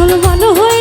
চুল ঘন হয়ে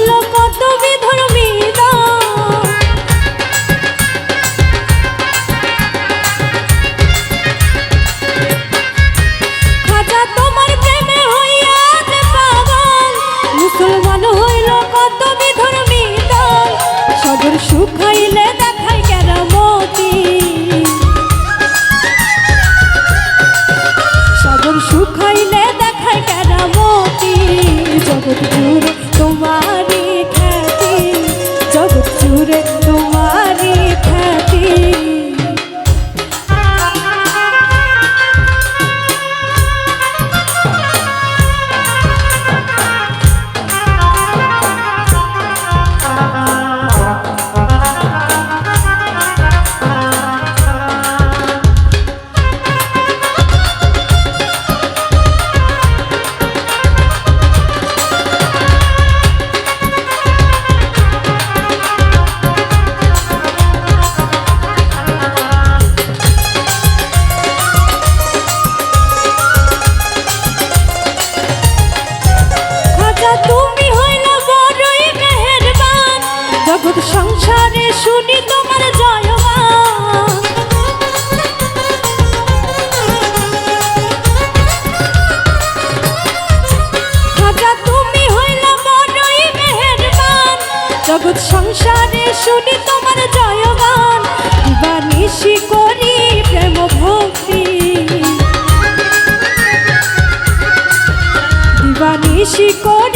জগৎ সংসারে শুনি তোমার জয় জগৎ সংসারে শুনি তোমার জয়গান। দিবানিশি করি প্রেম ভক্তি। দিবানিশি করি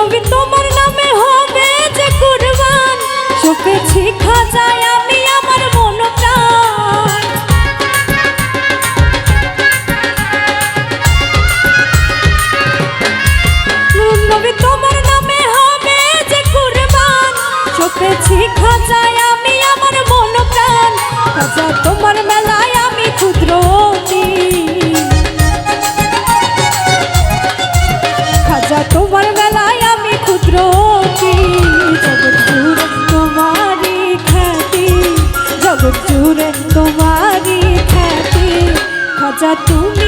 রবি তোমার নামে হবে যে কুরবান। শিখা রাজা তুমি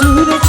জুড়ে